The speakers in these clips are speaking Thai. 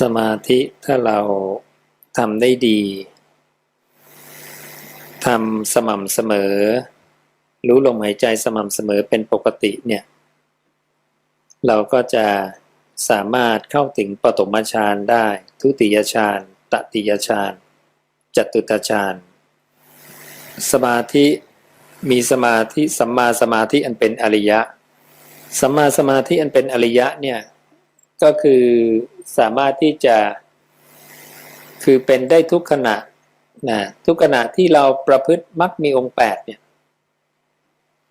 สมาธิถ้าเราทำได้ดีทำสม่ำเสมอ รู้ลมหายใจสม่ำเสมอเป็นปกติเนี่ย เราก็จะสามารถเข้าถึงปฐมฌานได้ ทุติยฌานตติยฌานจตุตฌานสมาธิมีสมาธิสัมมาสมาธิอันเป็นอริยะสัมมาสมาธิอันเป็นอริยะเนี่ยก็คือ สามารถที่จะ คือเป็นได้ทุกขณะนะทุกขณะที่เราประพฤติมักมีองค์แปดเนี่ย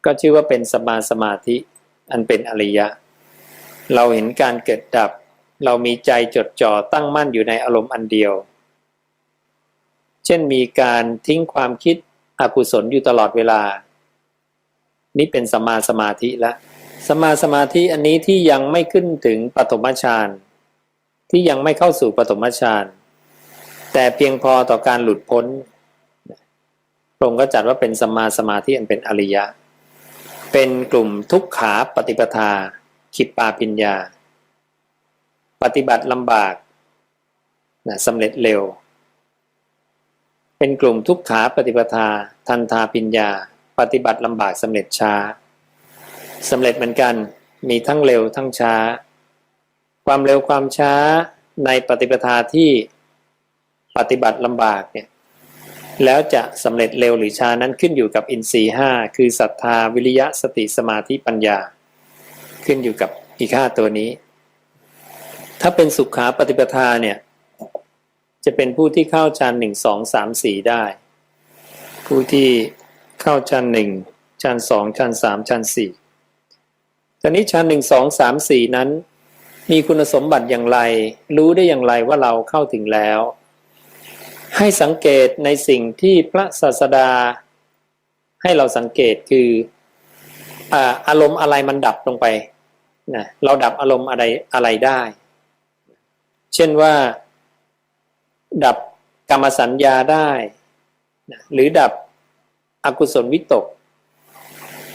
ก็ชื่อว่าเป็นสมาสมาธิ อันเป็นอริยะ เราเห็นการเกิดดับ เรามีใจจดจ่อตั้งมั่นอยู่ในอารมณ์อันเดียว เช่นมีการทิ้งความคิดอกุศลอยู่ตลอดเวลา นี่เป็นสมาสมาธิละสมาสมาธิอันนี้ที่ยังไม่ขึ้นถึงปฐมฌาน ที่ยังไม่เข้าสู่ปฐมฌานแต่เพียงพอต่อการหลุดพ้นพระองค์ก็จัดว่าเป็นสมาสมาธิอันเป็นอริยะ เป็นกลุ่มทุกขาปฏิปทา ขิปปาปิญญา ปฏิบัติลำบากนะสำเร็จเร็ว เป็นกลุ่มทุกขาปฏิปทา ทันทาปิญญา ปฏิบัติลำบากสำเร็จช้าสำเร็จเหมือนกันมีทั้งเร็วทั้งช้า ความเร็วความช้าในปฏิปทาที่ปฏิบัติลำบากเนี่ยแล้วจะสำเร็จเร็วหรือช้านั้นขึ้นอยู่กับอินทรีย์ห้าคือศรัทธาวิริยะสติสมาธิปัญญา ขึ้นอยู่กับอีกห้าตัวนี้ ถ้าเป็นสุขาปฏิปทาเนี่ยจะเป็นผู้ที่เข้าฌานหนึ่งสองสามสี่ได้ ผู้ที่เข้าฌานหนึ่งฌานสองฌานสามฌานสี่ตอนนี้ฌานหนึ่งสองสามสี่นั้น มีคุณสมบัติอย่างไร รู้ได้อย่างไรว่าเราเข้าถึงแล้ว ให้สังเกตในสิ่งที่พระศาสดา ให้เราสังเกตคืออารมณ์อะไรมันดับลงไปนะเราดับอารมณ์อะไรอะไรได้ เช่นว่า ดับกรรมสัญญาได้นะหรือดับอกุศลวิตก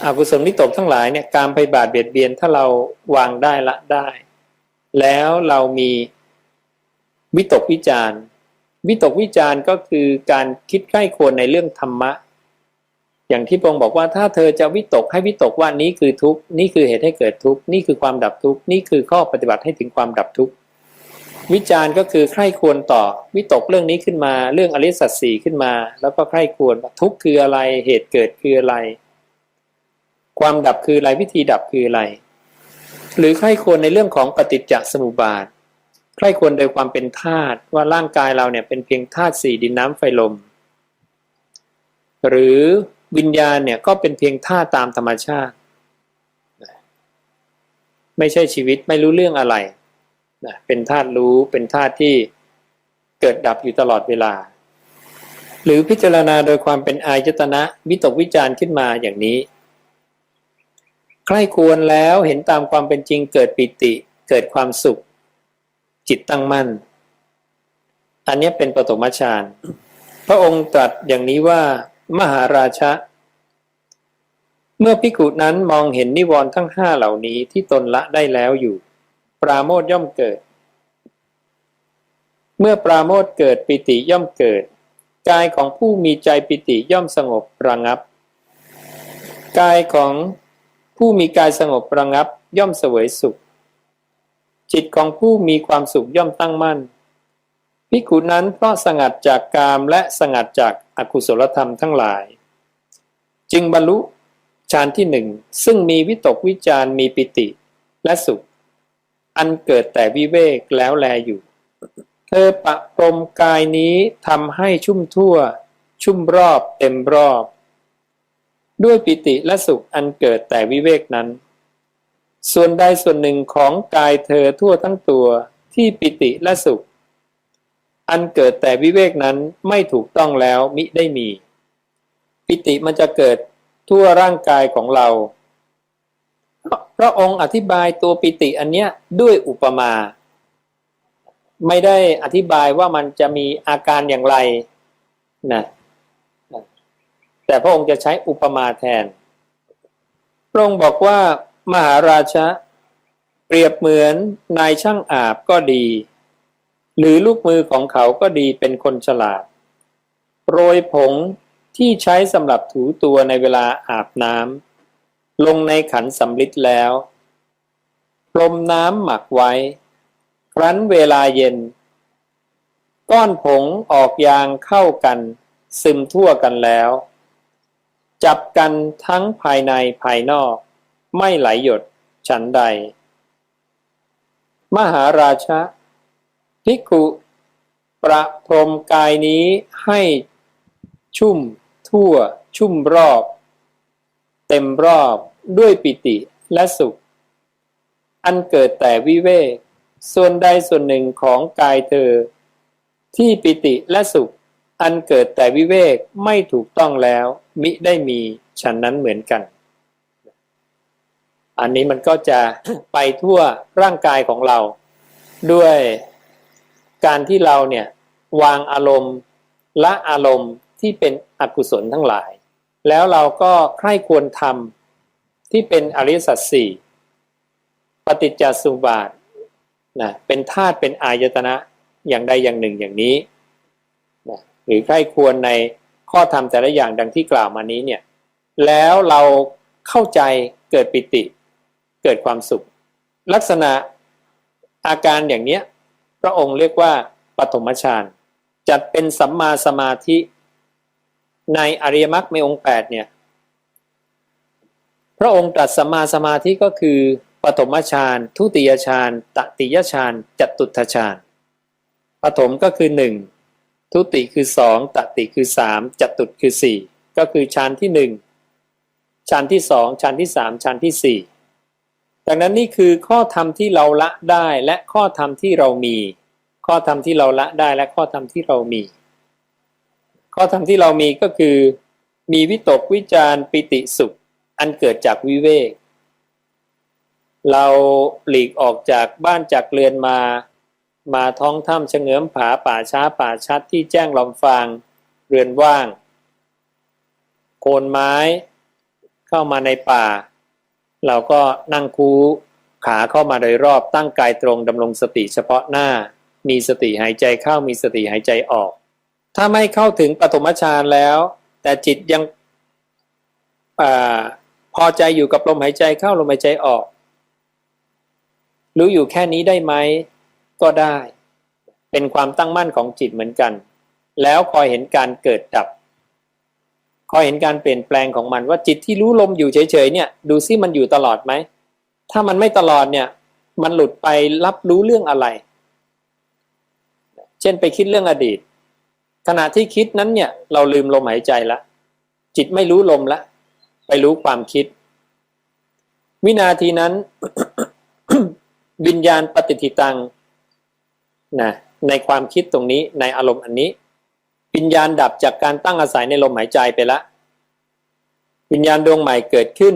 อกุศลวิตกทั้งหลายเนี่ยการไปบาดเบียดเบียนถ้าเราวางได้ละได้ แล้วเรามีวิตกวิจารวิตกวิจารก็คือการคิดใกล้ควรในเรื่องธรรมะ อย่างที่พงบอกว่าถ้าเธอจะวิตกให้วิตกว่านี้คือทุกนี่คือเหตุให้เกิดทุกนี่คือความดับทุกนี่คือข้อปฏิบัติให้ถึงความดับทุกวิจารก็คือใคร่ควรต่อ วิตกเรื่องนี้ขึ้นมาเรื่องอริสัตสีขึ้นมา แล้วก็ใคร่ควรทุกคืออะไรเหตุเกิดคืออะไร ความดับคืออะไรวิธีดับคืออะไร หรือใครควรในเรื่องของปฏิจจสมุปบาทใครควรโดยความเป็นธาตุว่าร่างกายเราเนี่ยเป็นเพียงธาตุสี่ดินน้ำไฟลม หรือวิญญาณเนี่ยก็เป็นเพียงธาตุตามธรรมชาติ ไม่ใช่ชีวิตไม่รู้เรื่องอะไรนะเป็นธาตุรู้เป็นธาตุที่เกิดดับอยู่ตลอดเวลา หรือพิจารณาโดยความเป็นอายตนะวิตกวิจารณ์ขึ้นมาอย่างนี้ ครควรแล้วเห็นตามความเป็นจริงเกิดปิติ เกิดความสุข จิตตั้งมั่น อันนี้เป็นปฐมฌานพระองค์ตรัสอย่างนี้ว่า มหาราชะ เมื่อพิกุนั้นมองเห็นนิวรณ์ทั้งห้าเหล่านี้ที่ตนละได้แล้วอยู่ ปราโมทย่อมเกิด เมื่อปราโมทเกิดปิติย่อมเกิด กายของผู้มีใจปิติย่อมสงบระงับ กายของ ผู้มีกายสงบระงับย่อมเสวยสุข จิตของผู้มีความสุขย่อมตั้งมั่นพิกุนั้นเพราะสงัดจากกามและสงัดจากอากุศลธรรมทั้งหลาย จึงบรรลุฌานที่หนึ่งซึ่งมีวิตกวิจารมีปิติและสุข อันเกิดแต่วิเวกแล้วแลอยู่ เธอปะพรมกายนี้ทำให้ชุ่มทั่ว ชุ่มรอบเต็มรอบ ด้วยปิติและสุขอันเกิดแต่วิเวกนั้น ส่วนใดส่วนหนึ่งของกายเธอทั่วทั้งตัวที่ปิติและสุข อันเกิดแต่วิเวกนั้นไม่ถูกต้องแล้วมิได้มี ปิติมันจะเกิดทั่วร่างกายของเราพระองค์อธิบายตัวปิติอันเนี้ยด้วยอุปมา ไม่ได้อธิบายว่ามันจะมีอาการอย่างไรนะ แต่พระองค์จะใช้อุปมาแทน พระองค์บอกว่ามหาราชะเปรียบเหมือนนายช่างอาบก็ดี หรือลูกมือของเขาก็ดีเป็นคนฉลาด โรยผงที่ใช้สำหรับถูตัวในเวลาอาบน้ำลงในขันสำลิดแล้วพรมน้ำหมักไว้ ครั้นเวลาเย็น ก้อนผงออกยางเข้ากัน ซึมทั่วกันแล้ว จับกันทั้งภายในภายนอก ไม่ไหลหยดฉันใด มหาราชะภิกขุประพรมกายนี้ให้ชุ่มทั่วชุ่มรอบ เต็มรอบด้วยปิติและสุข อันเกิดแต่วิเวกส่วนใดส่วนหนึ่งของกายเธอ ที่ปิติและสุข อันเกิดแต่วิเวกไม่ถูกต้องแล้ว มิได้มีฉันนั้นเหมือนกัน อันนี้มันก็จะไปทั่วร่างกายของเรา ด้วยการที่เราเนี่ยวางอารมณ์ละอารมณ์ที่เป็นอกุศลทั้งหลาย แล้วเราก็ใคร่ควรทำที่เป็นอริสัจสี่ปฏิจจสุบาทนะเป็นธาตุเป็นอายตนะอย่างใดอย่างหนึ่งอย่างนี้นะหรือใคร่ควรใน ข้อธรรมแต่ละอย่างดังที่กล่าวมานี้เนี่ยแล้วเราเข้าใจเกิดปิติ เกิดความสุข ลักษณะอาการอย่างเนี้ยพระองค์เรียกว่าปฐมฌานจัดเป็นสัมมาสมาธิ ในอริยมรรคในองค์แปดเนี่ยพระองค์ตรัสสัมมาสมาธิก็คือปฐมฌานทุติยฌานตติยฌานจตุตฌานปฐมก็คือหนึ่ง ทุติคือสองตติคือสามจตุตคือสี่ก็คือฌานที่หนึ่งฌานที่สองฌานที่สามฌานที่สี่ดังนั้นนี่คือข้อธรรมที่เราละได้และข้อธรรมที่เรามี ข้อธรรมที่เราละได้และข้อธรรมที่เรามี ข้อธรรมที่เรามีก็คือ มีวิตกวิจารปิติสุข อันเกิดจากวิเวกเราหลีกออกจากบ้านจากเรือนมา มาท้องถ้ำเฉงือมผาป่าช้าป่าชัดที่แจ้งลำฟางเรือนว่าง โคนไม้เข้ามาในป่า เราก็นั่งคูขาเข้ามาโดยรอบตั้งกายตรงดำรงสติเฉพาะหน้า มีสติหายใจเข้ามีสติหายใจออก ถ้าไม่เข้าถึงปฐมฌานแล้ว แต่จิตยังอพอใจอยู่กับลมหายใจเข้าลมหายใจออก รู้อยู่แค่นี้ได้ไหม ก็ได้ เป็นความตั้งมั่นของจิตเหมือนกัน แล้วคอยเห็นการเกิดดับ คอยเห็นการเปลี่ยนแปลงของมันว่าจิตที่รู้ลมอยู่เฉยๆเนี่ย ดูซิมันอยู่ตลอดไหม ถ้ามันไม่ตลอดเนี่ย มันหลุดไปรับรู้เรื่องอะไร เช่นไปคิดเรื่องอดีต ขณะที่คิดนั้นเนี่ยเราลืมลมหายใจละ จิตไม่รู้ลมละ ไปรู้ความคิด วินาทีนั้นวิญญาณปฏิทิตัง นะในความคิดตรงนี้ในอารมณ์อันนี้วิญญาณดับจากการตั้งอาศัยในลมหายใจไปละวิญญาณดวงใหม่เกิดขึ้น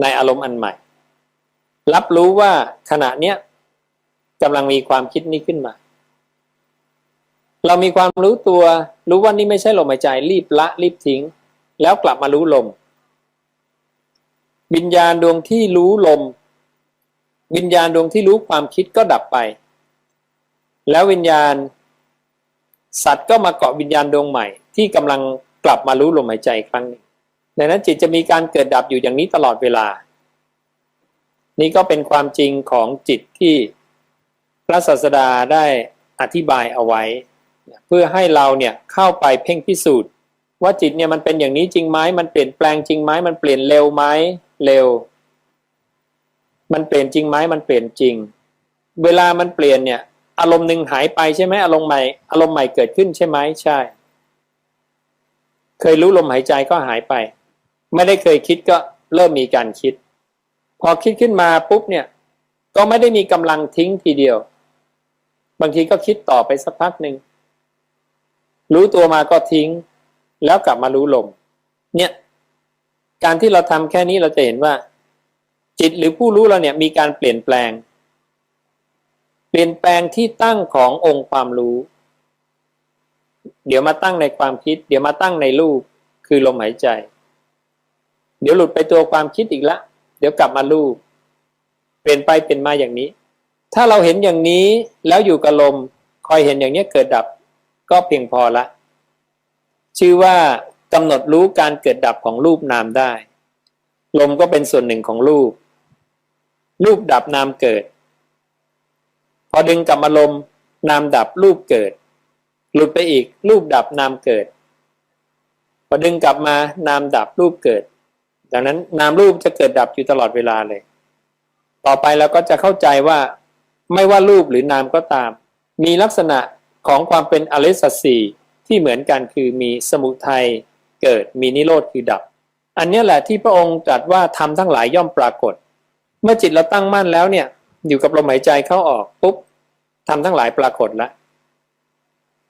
ในอารมณ์อันใหม่ รับรู้ว่าขณะเนี้ยกำลังมีความคิดนี้ขึ้นมา เรามีความรู้ตัวรู้ว่านี่ไม่ใช่ลมหายใจ รีบละรีบทิ้ง แล้วกลับมารู้ลม วิญญาณดวงที่รู้ลม วิญญาณดวงที่รู้ความคิดก็ดับไป แล้ววิญญาณ สัตว์ก็มาเกาะวิญญาณดวงใหม่ ที่กำลังกลับมารู้ลมหายใจครั้งนึงดังนั้นจิตจะมีการเกิดดับอยู่อย่างนี้ตลอดเวลา นี่ก็เป็นความจริงของจิตที่พระศาสดาได้อธิบายเอาไว้ เพื่อให้เราเนี่ยเข้าไปเพ่งพิสูจน์ว่าจิตเนี่ยมันเป็นอย่างนี้จริงไหมมันเปลี่ยนแปลงจริงไหมมันเปลี่ยนเร็วไหมเร็ว มันเปลี่ยนจริงไหมมันเปลี่ยนจริง เวลามันเปลี่ยนเนี่ย อารมณ์หนึ่งหายไปใช่ไหมอารมณ์ใหม่ อารมณ์ใหม่เกิดขึ้นใช่ไหมใช่ เคยรู้ลมหายใจก็หายไป ไม่ได้เคยคิดก็เริ่มมีการคิด พอคิดขึ้นมาปุ๊บเนี่ย ก็ไม่ได้มีกำลังทิ้งทีเดียว บางทีก็คิดต่อไปสักพักหนึ่งรู้ตัวมาก็ทิ้ง แล้วกลับมารู้ลม เนี่ย การที่เราทำแค่นี้เราจะเห็นว่า จิตหรือผู้รู้เราเนี่ยมีการเปลี่ยนแปลง เปลี่ยนแปลงที่ตั้งขององค์ความรู้ เดี๋ยวมาตั้งในความคิด เดี๋ยวมาตั้งในรูปคือลมหายใจ เดี๋ยวหลุดไปตัวความคิดอีกละ เดี๋ยวกลับมารูป เปลี่ยนไปเปลี่ยนมาอย่างนี้ ถ้าเราเห็นอย่างนี้แล้วอยู่กับลมคอยเห็นอย่างนี้เกิดดับก็เพียงพอละ ชื่อว่ากำหนดรู้การเกิดดับของรูปนามได้ ลมก็เป็นส่วนหนึ่งของรูป รูปดับนามเกิด พอดึงกลับมาลมนามดับรูปเกิด หลุดไปอีกรูปดับนามเกิด พอดึงกลับมานามดับรูปเกิด ดังนั้นนามรูปจะเกิดดับอยู่ตลอดเวลาเลย ต่อไปเราก็จะเข้าใจว่า ไม่ว่ารูปหรือนามก็ตาม มีลักษณะของความเป็นอริสสีที่เหมือนกันคือมีสมุทัยเกิดมีนิโรธคือดับ อันนี้แหละที่พระองค์ตรัสว่าทำทั้งหลายย่อมปรากฏ เมื่อจิตเราตั้งมั่นแล้วเนี่ย อยู่กับลมหายใจเข้าออกปุ๊บทำทั้งหลายปรากฏแล้ว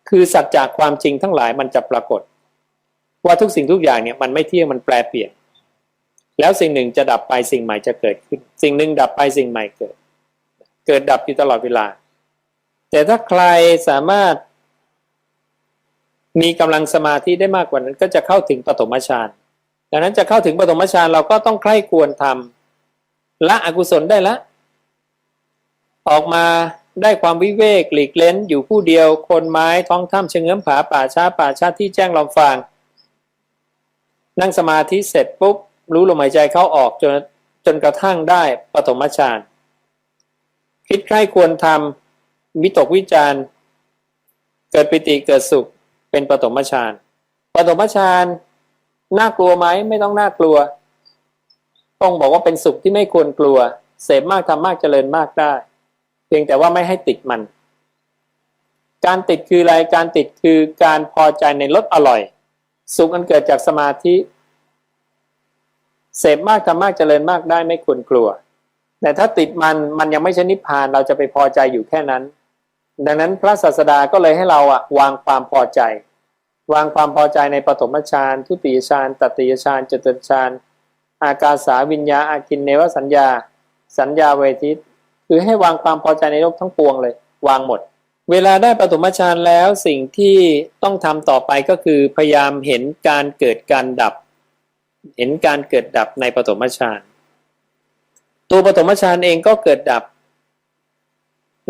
คือสัจจากความจริงทั้งหลายมันจะปรากฏ ว่าทุกสิ่งทุกอย่างเนี่ยมันไม่เที่ยงมันแปรเปลี่ยน แล้วสิ่งหนึ่งจะดับไปสิ่งใหม่จะเกิดขึ้น สิ่งหนึ่งดับไปสิ่งใหม่เกิด เกิดดับอยู่ตลอดเวลา แต่ถ้าใครสามารถ มีกำลังสมาธิได้มากกว่านั้น ก็จะเข้าถึงปฐมฌานดังนั้นจะเข้าถึงปฐมฌานเราก็ต้องใคร่ควรทำละอกุศลได้ละ ออกมาได้ความวิเวกหลีกเล้นอยู่ผู้เดียว คนไม้ท้องถ้ำเชงเง้อมผาป่าช้าป่าชาที่แจ้งลำฟาง นั่งสมาธิเสร็จปุ๊บ รู้ลมหายใจเข้าออกจนจนกระทั่งได้ปฐมฌานคิดใคร่ควรทำวิตกวิจารเกิดปิติเกิดสุขเป็นปฐมฌานปฐมฌานน่ากลัวไหมไม่ต้องน่ากลัว ต้องบอกว่าเป็นสุขที่ไม่ควรกลัว เสพมากทำมากเจริญมากได้ เพียงแต่ว่าไม่ให้ติดมัน การติดคืออะไรการติดคือการพอใจในรสอร่อย สุขอันเกิดจากสมาธิเสพมากทำมากเจริญมากได้ไม่ควรกลัว แต่ถ้าติดมันมันยังไม่ใช่นิพพานเราจะไปพอใจอยู่แค่นั้น ดังนั้นพระศาสดาก็เลยให้เราอะวางความพอใจ วางความพอใจในปฐมฌานทุติยฌานตติยฌานจตุฌานอากาสาวิญญาอากินเนวสัญญา สัญญาเวทิต คือให้วางความพอใจในโลกทั้งปวงเลย วางหมด เวลาได้ปฐมฌานแล้วสิ่งที่ต้องทำต่อไปก็คือพยายามเห็นการเกิดการดับ เห็นการเกิดดับในปฐมฌานตัวปฐมฌานเองก็เกิดดับ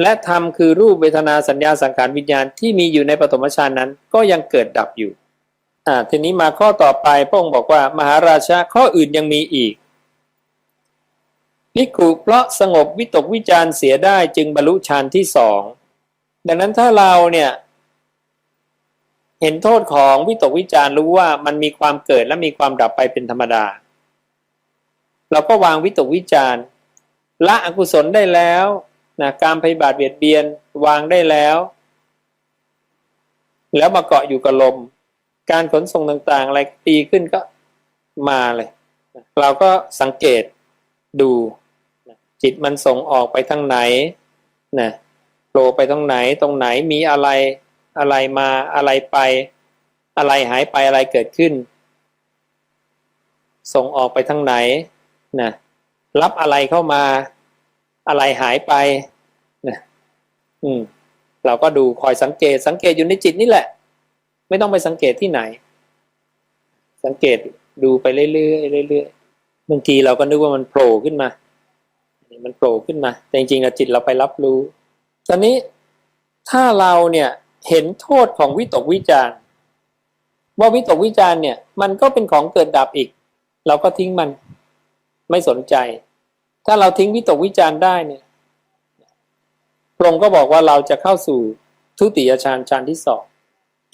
และธรรมคือรูปเวทนาสัญญาสังขารวิญญาณที่มีอยู่ในปฐมฌานนั้น ก็ยังเกิดดับอยู่อ่าทีนี้มาข้อต่อไปพระองค์บอกว่ามหาราชาข้ออื่นยังมีอีก พิกุเพราะสงบวิตกวิจารเสียได้จึงบรรลุฌานที่สองดังนั้นถ้าเราเนี่ยเห็นโทษของวิตกวิจารรู้ว่ามันมีความเกิดและมีความดับไปเป็นธรรมดา เราก็วางวิตกวิจารละอกุศลได้แล้วนะการพยาบาทเบียดเบียนวางได้แล้ว แล้วมาเกาะอยู่กับลม การขนส่งต่างๆ อะไรตีขึ้นก็มาเลย เราก็สังเกตดู จิตมันส่งออกไปทางไหนนะโผล่ไปตรงไหนตรงไหนมีอะไรอะไรมาอะไรไป อะไรหายไปอะไรเกิดขึ้น ส่งออกไปทางไหนนะรับอะไรเข้ามาอะไรหายไปนะอืม เราก็ดูคอยสังเกตสังเกตอยู่ในจิตนี่แหละ ไม่ต้องไปสังเกตที่ไหน สังเกตดูไปเรื่อยๆเรื่อยๆบางทีเราก็นึกว่ามันโผล่ขึ้นมา มันโผล่ขึ้นมา แต่จริงๆจิตเราไปรับรู้ ตอนนี้ถ้าเราเนี่ยเห็นโทษของวิตกวิจารว่าวิตกวิจารเนี่ย มันก็เป็นของเกิดดับอีก เราก็ทิ้งมันไม่สนใจ ถ้าเราทิ้งวิตกวิจารได้เนี่ยพระองค์ก็บอกว่าเราจะเข้าสู่ทุติยฌานฌานที่สอง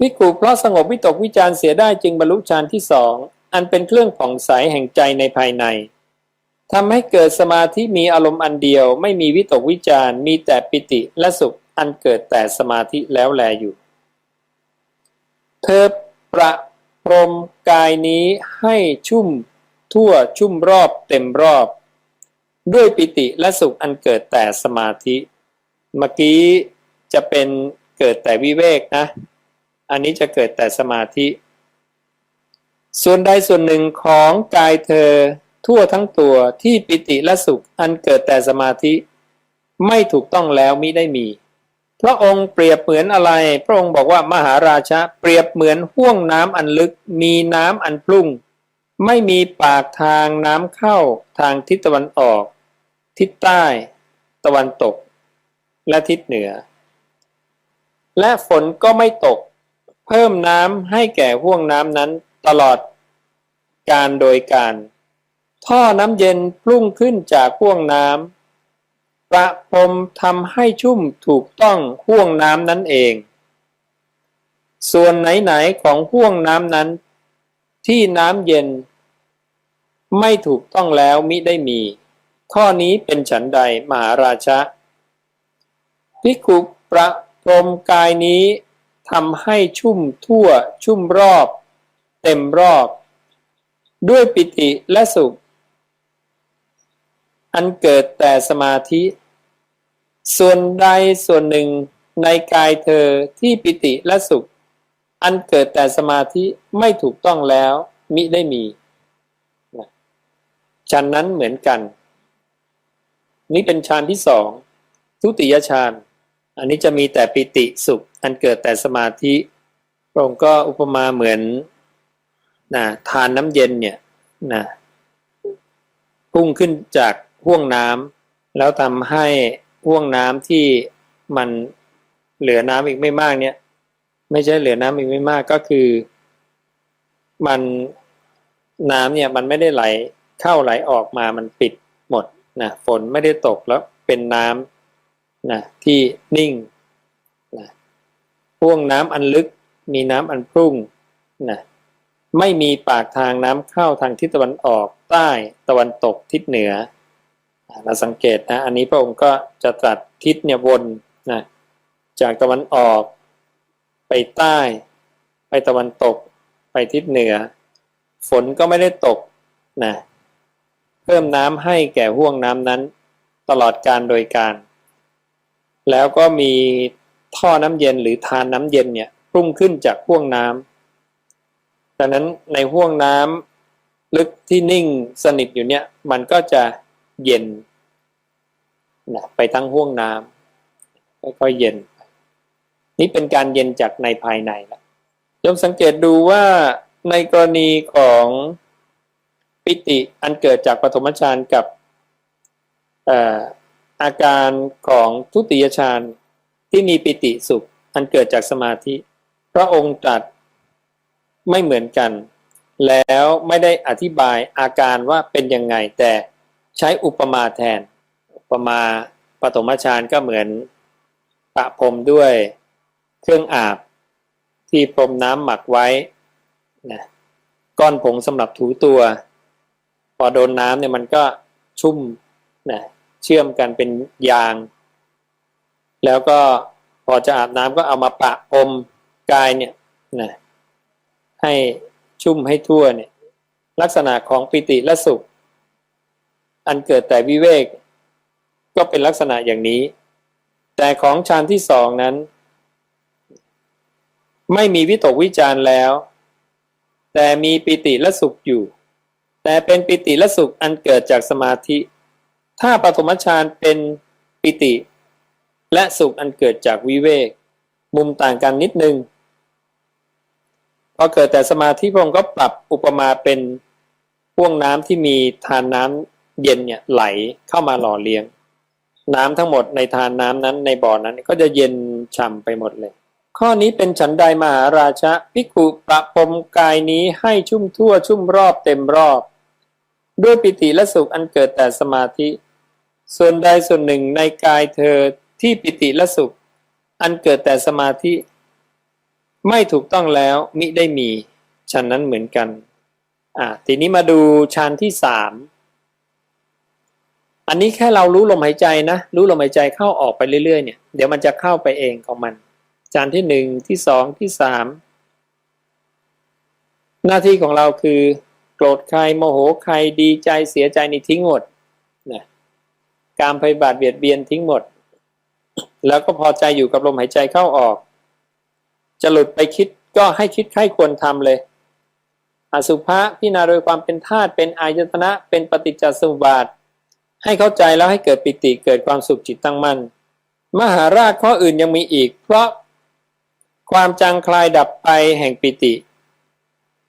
วิกูเพราะสงบวิตกวิจารเสียได้จึงบรรลุฌานที่สองอันเป็นเครื่องผ่องใสแห่งใจในภายใน ทำให้เกิดสมาธิมีอารมณ์อันเดียว ไม่มีวิตกวิจารมีแต่ปิติและสุขอันเกิดแต่สมาธิแล้วแลอยู่ เธอประพรมกายนี้ให้ชุ่มทั่วชุ่มรอบเต็มรอบ ด้วยปิติและสุขอันเกิดแต่สมาธิ เมื่อกี้จะเป็นเกิดแต่วิเวกนะ อันนี้จะเกิดแต่สมาธิ ส่วนใดส่วนหนึ่งของกายเธอ ทั่วทั้งตัวที่ปิติและสุขอันเกิดแต่สมาธิ ไม่ถูกต้องแล้วมิได้มี พระองค์เปรียบเหมือนอะไร พระองค์บอกว่ามหาราชะเปรียบเหมือนห่วงน้ำอันลึก มีน้ำอันพลุ่ง ไม่มีปากทางน้ำเข้าทางทิศตะวันออก ทิศใต้ ตะวันตก และทิศเหนือ และฝนก็ไม่ตก เพิ่มน้ำให้แก่ห่วงน้ำนั้นตลอดการโดยการ ท่อน้ำเย็นพุ่งขึ้นจากห่วงน้ำประพรมทำให้ชุ่มถูกต้องห่วงน้ำนั้นเอง ส่วนไหนๆของห่วงน้ำนั้น ที่น้ำเย็น ไม่ถูกต้องแล้วมิได้มี ข้อนี้เป็นฉันใดมหาราชะพิกขุประพรมกายนี้ทำให้ชุ่มทั่วชุ่มรอบ เต็มรอบ ด้วยปิติและสุข อันเกิดแต่สมาธิ ส่วนใดส่วนหนึ่งในกายเธอที่ปิติและสุข อันเกิดแต่สมาธิไม่ถูกต้องแล้ว มิได้มีชั้นนั้นเหมือนกัน นี่เป็นฌานที่สองทุติยฌานอันนี้จะมีแต่ปิติสุข อันเกิดแต่สมาธิพระองค์ก็อุปมาเหมือนนะทานน้ำเย็นเนี่ยนะพุ่งขึ้นจาก ห่วงน้ำแล้วทำให้ห่วงน้ำที่มันเหลือน้ำอีกไม่มากเนี่ย ไม่ใช่เหลือน้ำอีกไม่มากก็คือ มันน้ำเนี่ยมันไม่ได้ไหลเข้าไหลออกมามันปิดหมดนะฝนไม่ได้ตกแล้วเป็นน้ำนะที่นิ่งนะพ่วงน้ำอันลึกมีน้ำอันพุ่งนะไม่มีปากทางน้ำเข้าทางทิศตะวันออกใต้ตะวันตกทิศเหนือ เราสังเกตนะอันนี้พระองค์ก็จะตรัสทิศเนี่ยวนนะจากตะวันออกไปใต้ ไปตะวันตก ไปทิศเหนือ ฝนก็ไม่ได้ตกนะเพิ่มน้ำให้แก่ห่วงน้ำนั้น ตลอดการโดยการ แล้วก็มีท่อน้ำเย็นหรือทานน้ำเย็นเนี่ยพุ่งขึ้นจากห่วงน้ำดังนั้นในห่วงน้ำลึกที่นิ่งสนิทอยู่เนี่ยมันก็จะ เย็นนะไปทั้งห่วงน้ำค่อยๆเย็น นี่เป็นการเย็นจากในภายในละยมสังเกตดูว่าในกรณีของปิติอันเกิดจากปฐมฌานกับอาการของทุติยฌานที่มีปิติสุข อันเกิดจากสมาธิ พระองค์ตรัสไม่เหมือนกัน แล้วไม่ได้อธิบายอาการว่าเป็นยังไงแต่ ใช้อุปมาแทน อุปมาปฐมฌานก็เหมือนประพรมด้วยเครื่องอาบ ที่พรมน้ำหมักไว้นะก้อนผงสำหรับถูตัว พอโดนน้ำเนี่ยมันก็ชุ่มนะเชื่อมกันเป็นยาง แล้วก็พอจะอาบน้ำก็เอามาปะพรมกายเนี่ยนะให้ชุ่มให้ทั่วเนี่ยลักษณะของปิติและสุข อันเกิดแต่วิเวก ก็เป็นลักษณะอย่างนี้ แต่ของฌานที่สองนั้น ไม่มีวิตกวิจารแล้ว แต่มีปิติและสุขอยู่ แต่เป็นปิติและสุขอันเกิดจากสมาธิ ถ้าปฐมฌานเป็นปิติ และสุขอันเกิดจากวิเวก มุมต่างกันนิดนึงพอเกิดแต่สมาธิพระองค์ก็ปรับอุปมาเป็นพ่วงน้ำที่มีทานน้ำ เย็นเนี่ยไหลเข้ามาหล่อเลี้ยง น้ำทั้งหมดในทานน้ำนั้นในบ่อนั้นก็จะเย็นฉ่ำไปหมดเลย ข้อนี้เป็นฉันใดมหาราชะพิกุประพรมกายนี้ให้ชุ่มทั่วชุ่มรอบเต็มรอบ ด้วยปิติและสุขอันเกิดแต่สมาธิ ส่วนใดส่วนหนึ่งในกายเธอที่ปิติและสุข อันเกิดแต่สมาธิ ไม่ถูกต้องแล้วมิได้มีฉันนั้นเหมือนกันอ่าทีนี้มาดูฌานที่สาม อันนี้แค่เรารู้ลมหายใจนะรู้ลมหายใจเข้าออกไปเรื่อยๆเนี่ยเดี๋ยวมันจะเข้าไปเองของมันฌานที่หนึ่งที่สองที่สามหน้าที่ของเราคือโกรธใครโมโหใครดีใจเสียใจนี่ทิ้งหมดนะการพยาบาทเบียดเบียนทิ้งหมด แล้วก็พอใจอยู่กับลมหายใจเข้าออก จะหลุดไปคิดก็ให้คิดใครควรทำเลย อสุภะพิจารณาโดยความเป็นธาตุเป็นอายตนะเป็นปฏิจจสมุปบาท ให้เข้าใจแล้วให้เกิดปิติเกิดความสุขจิตตั้งมั่น มหาราชข้ออื่นยังมีอีก เพราะความจางคลายดับไปแห่งปิติ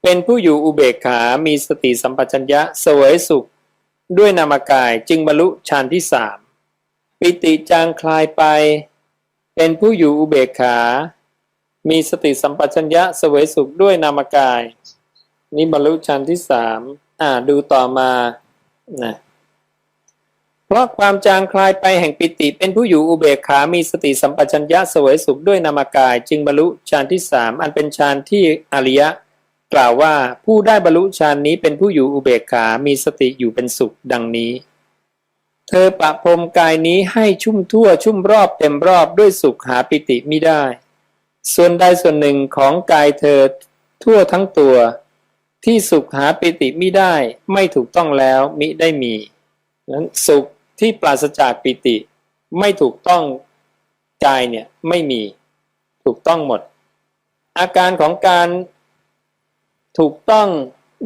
เป็นผู้อยู่อุเบกขา มีสติสัมปชัญญะเสวยสุข ด้วยนามกายจึงบรรลุฌานที่สามปิติจางคลายไป เป็นผู้อยู่อุเบกขา มีสติสัมปชัญญะเสวยสุขด้วยนามกาย นี่บรรลุฌานที่สามอ่าดูต่อมานะ เพราะความจางคลายไปแห่งปิติเป็นผู้อยู่อุเบกขา มีสติสัมปชัญญะเสวยสุขด้วยนามกาย จึงบรรลุฌานที่สามอันเป็นฌานที่อริยะ กล่าวว่าผู้ได้บรรลุฌานนี้เป็นผู้อยู่อุเบกขา มีสติอยู่เป็นสุขดังนี้ เธอประพรมกายนี้ให้ชุ่มทั่วชุ่มรอบเต็มรอบด้วยสุขหาปิติมิได้ ส่วนใดส่วนหนึ่งของกายเธอทั่วทั้งตัว ที่สุขหาปิติมิได้ไม่ถูกต้องแล้วมิได้มีนั้นสุข ที่ปราศจากปิติไม่ถูกต้องกายเนี่ยไม่มีถูกต้องหมด อาการของการถูกต้อง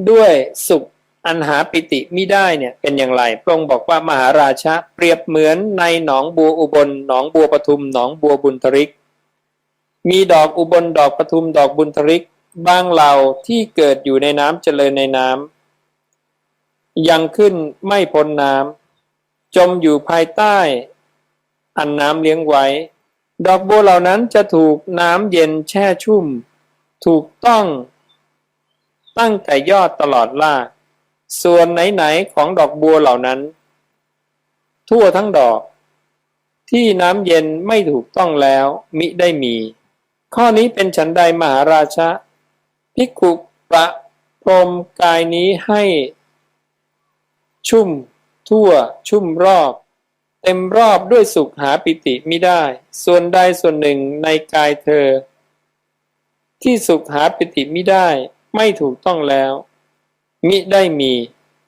ด้วยสุขอันหาปิติมิได้เนี่ยเป็นอย่างไรพระองค์บอกว่ามหาราชะเปรียบเหมือนในหนองบัวอุบลหนองบัวปทุมหนองบัวบุญทริก มีดอกอุบลดอกปทุมดอกบุญทริกบางเหล่าที่เกิดอยู่ในน้ำเจริญในน้ำยังขึ้นไม่พ้นน้ำ จมอยู่ภายใต้ อันน้ำเลี้ยงไว้ ดอกบัวเหล่านั้นจะถูกน้ำเย็นแช่ชุ่ม ถูกต้อง ตั้งแต่ยอดตลอดลากส่วนไหนๆของดอกบัวเหล่านั้น ทั่วทั้งดอก ที่น้ำเย็นไม่ถูกต้องแล้วมิได้มี ข้อนี้เป็นฉันใดมหาราชะพิกขุประพรมกายนี้ให้ชุ่ม ทั่ว ชุ่มรอบ เต็มรอบด้วยสุขหาปิติมิได้ ส่วนใดส่วนหนึ่งในกายเธอ ที่สุขหาปิติมิได้ ไม่ถูกต้องแล้วมิได้มี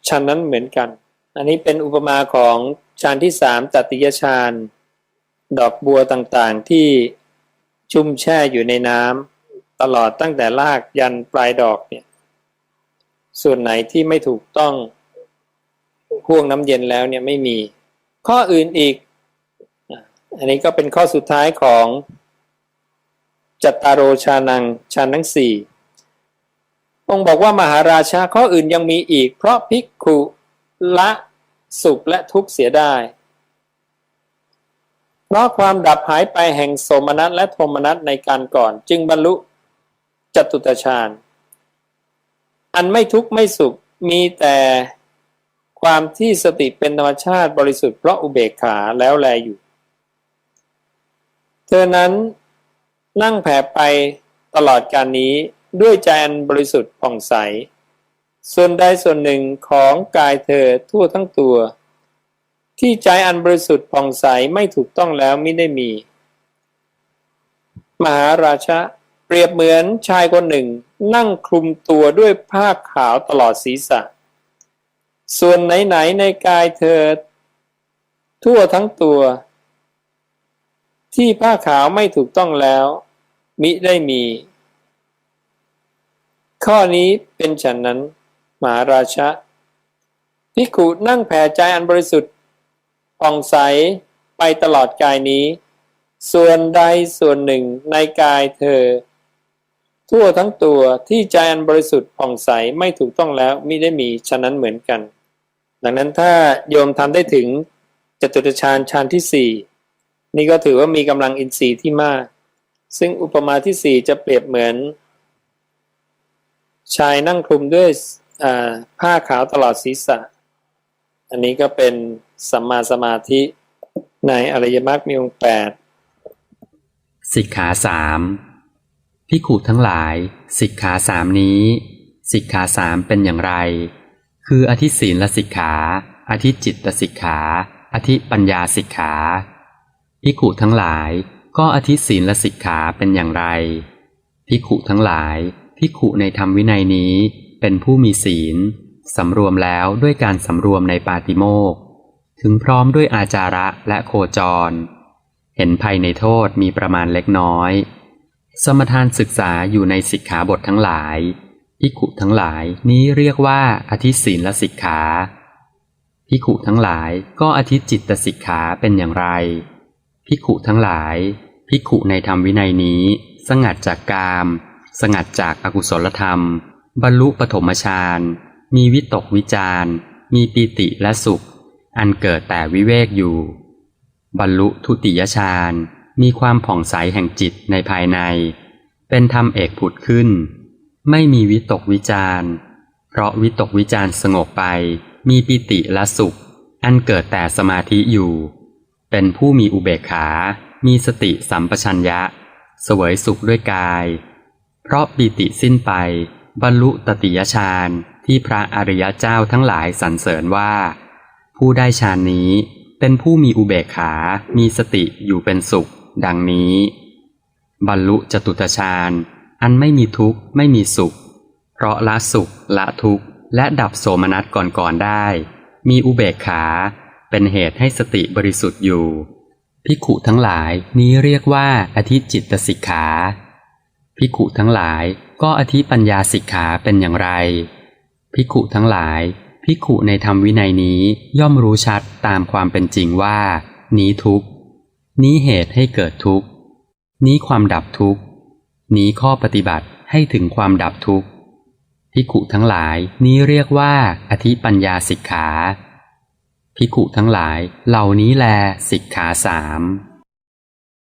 ฉันนั้นเหมือนกัน อันนี้เป็นอุปมาของฌานที่สามตติยฌานดอกบัวต่างๆที่ชุ่มแช่อยู่ในน้ำตลอดตั้งแต่รากยันปลายดอกเนี่ย ส่วนไหนที่ไม่ถูกต้อง พ่วงน้ำเย็นแล้วเนี่ยไม่มี ข้ออื่นอีก อันนี้ก็เป็นข้อสุดท้ายของจัตตารโอชานังฌานทั้งสี่องค์บอกว่ามหาราชาข้ออื่นยังมีอีก เพราะภิกขุละสุขและทุกข์เสียได้ เพราะความดับหายไปแห่งโสมนัสและโทมนัสในการก่อน จึงบรรลุจตุตฌานอันไม่ทุกข์ไม่สุขมีแต่ ความที่สติเป็นธรรมชาติบริสุทธิ์เพราะอุเบกขาแล้วแลอยู่ เธอนั้นนั่งแผ่ไปตลอดการนี้ด้วยใจอันบริสุทธิ์ผ่องใส ส่วนใดส่วนหนึ่งของกายเธอทั่วทั้งตัว ที่ใจอันบริสุทธิ์ผ่องใสไม่ถูกต้องแล้วไม่ได้มี มหาราชะเปรียบเหมือนชายคนหนึ่ง นั่งคลุมตัวด้วยผ้าขาวตลอดศีรษะ ส่วนไหนๆในกายเธอ ทั่วทั้งตัว ที่ผ้าขาวไม่ถูกต้องแล้ว มิได้มี ข้อนี้เป็นฉันนั้นมหาราชะพิกขุนั่งแผ่ใจอันบริสุทธิ์ผ่องใสไปตลอดกายนี้ ส่วนใดส่วนหนึ่งในกายเธอ ทั่วทั้งตัวที่ใจอันบริสุทธิ์ผ่องใสไม่ถูกต้องแล้วมิได้มีฉะนั้นเหมือนกัน ดังนั้นถ้าโยมทำได้ถึงจตุตฌานฌานที่สี่นี่ก็ถือว่ามีกำลังอินทรีย์ที่มาก ซึ่งอุปมาที่สี่จะเปรียบเหมือน ชายนั่งคลุมด้วยผ้าขาวตลอดศีรษะ อันนี้ก็เป็นสัมมาสมาธิในอริยมรรคมีองค์แปดสิกขาสาม พิขุทั้งหลาย สิกขาสามนี้ สิกขาสามเป็นอย่างไร คืออธิศีลละสิกขา อธิจิตตสิกขา อธิปัญญาสิกขาพิขุทั้งหลาย ก็อธิศีลละสิกขาเป็นอย่างไรพิขุทั้งหลายพิขุในธรรมวินัยนี้เป็นผู้มีศีลสำรวมแล้วด้วยการสำรวมในปาติโมกถึงพร้อมด้วยอาจาระและโคจร เห็นภัยในโทษมีประมาณเล็กน้อย สมทานศึกษาอยู่ในสิกขาบททั้งหลายพิขุทั้งหลายนี้เรียกว่าอธิศีลและสิกขาพิขุทั้งหลายก็อธิจิตตสิกขาเป็นอย่างไรพิขุทั้งหลายพิขุในธรรมวินัยนี้ สงัดจากกาม สงัดจากอากุศลธรรม บรรลุปฐมฌานมีวิตกวิจารมีปีติและสุข อันเกิดแต่วิเวกอยู่ บรรลุทุติยฌาน มีความผ่องใสแห่งจิตในภายใน เป็นธรรมเอกผุดขึ้น ไม่มีวิตกวิจารเพราะวิตกวิจารสงบไป มีปิติและสุข อันเกิดแต่สมาธิอยู่ เป็นผู้มีอุเบกขา มีสติสัมปชัญญะ เสวยสุขด้วยกาย เพราะปิติสิ้นไป บรรลุตติยฌานที่พระอริยเจ้าทั้งหลายสรรเสริญว่า ผู้ได้ฌานนี้เป็นผู้มีอุเบกขา มีสติอยู่เป็นสุข ดังนี้ บรรลุจตุตฌานอันไม่มีทุกข์ไม่มีสุข เพราะละสุขละทุกข์และดับโสมนัสก่อนๆได้ มีอุเบกขาเป็นเหตุให้สติบริสุทธิ์อยู่ภิขุทั้งหลายนี้เรียกว่าอธิจิตตสิกขาภิขุทั้งหลายก็อธิปัญญาสิกขาเป็นอย่างไรภิขุทั้งหลายภิขุในธรรมวินัยนี้ย่อมรู้ชัดตามความเป็นจริงว่า นี้ทุกข์ นี้เหตุให้เกิดทุกข์ นี้ความดับทุกข์ นี้ข้อปฏิบัติให้ถึงความดับทุกข์พิกุทั้งหลายนี้เรียกว่า อธิปัญญาสิกขาพิกุทั้งหลายเหล่านี้แลสิกขาสาม